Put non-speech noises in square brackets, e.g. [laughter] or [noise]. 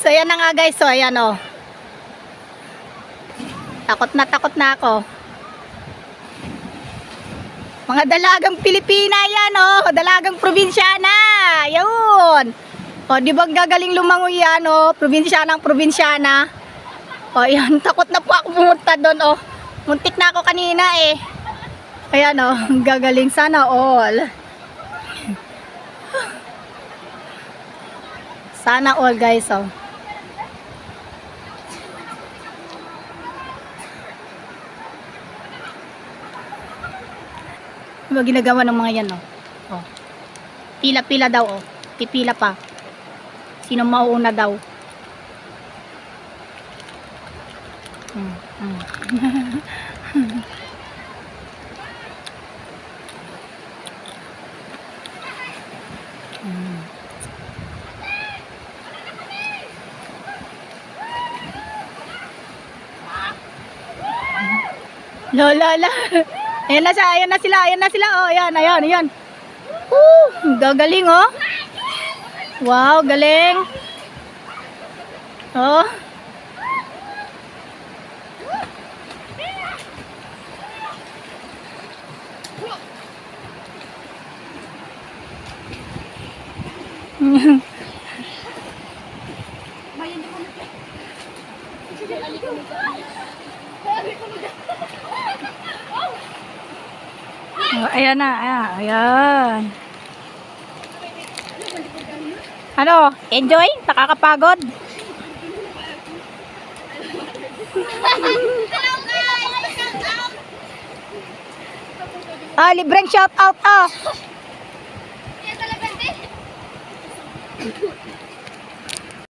so yan na nga guys. So ayan oh. Takot na takot na ako. Mga dalagang Pilipina yan oh. Dalagang probinsyana. Yun. O di ba gagaling lumangoy yan oh. Probinsyanang probinsyana. O yan. [laughs] Takot na po ako pumunta doon oh. Muntik na ako kanina eh. Ayan oh. [laughs] Gagaling sana all. Sana all guys oh. Ano ginagawa ng mga yan oh? oh. Pila-pila daw oh. Pipila pa. Sino mauuna daw? Hmm, hmm. Hmm. [laughs] Lola, la. Ayan na siya, ayan na sila, ayan na sila. Oh, ayan, ayan, ayan. Woo, gagaling oh. Wow, galing. Oh. [laughs] Oh, ayan na, ayan, ayan. Ano, enjoy? Nakakapagod? Ah, libreng shout out ah.